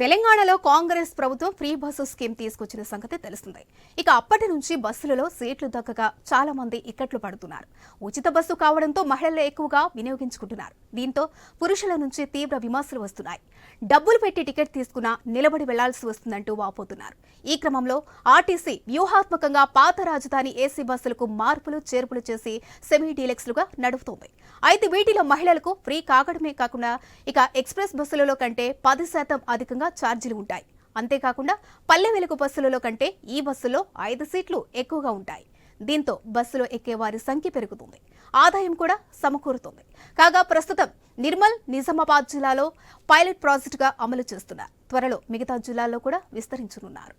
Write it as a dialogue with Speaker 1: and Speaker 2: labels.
Speaker 1: తెలంగాణలో కాంగ్రెస్ ప్రభుత్వం free bus scheme తీసుకొచ్చిన సంగతి తెలుస్తుంది. ఇక అప్పటి నుంచి బస్సులలో సీట్లు దక్కగా చాలా మంది ఇక్కట్లు పడుతున్నారు. ఉచిత బస్సు కావడంతో మహిళలు ఎక్కువగా వినియోగించుకుంటున్నారు. దీంతో పురుషుల నుంచి తీవ్ర విమర్శలు వస్తున్నాయి. డబ్బులు పెట్టి టికెట్ తీసుకున్నా నిలబడి వెళ్ళాల్సి వస్తుందంటూ వాపోతున్నారు. ఈ క్రమంలో ఆర్టీసీ వ్యూహాత్మకంగా పాత రాజధాని ఏసీ బస్సులకు మార్పులు చేర్పులు చేసి సెమీ డీలక్స్లుగా నడుపుతోంది. అయితే వీటిలో మహిళలకు ఫ్రీ కాగడమే కాకుండా ఇక ఎక్స్ప్రెస్ బస్సులలో కంటే పది శాతం అధికంగా ఛార్జీలు ఉంటాయి. అంతేకాకుండా పల్లె వెలుగు బస్సులలో కంటే ఈ బస్సులో ఐదు సీట్లు ఎక్కువగా ఉంటాయి. దీంతో బస్సులో ఎక్కే వారి సంఖ్య పెరుగుతుంది. ఆదాయం కూడా సమకూరుతుంది. కాగా ప్రస్తుతం నిర్మల్ నిజామాబాద్ జిల్లాలో పైలట్ ప్రాజెక్టుగా అమలు చేస్తున్నారు. త్వరలో మిగతా జిల్లాల్లో కూడా విస్తరించనున్నారు.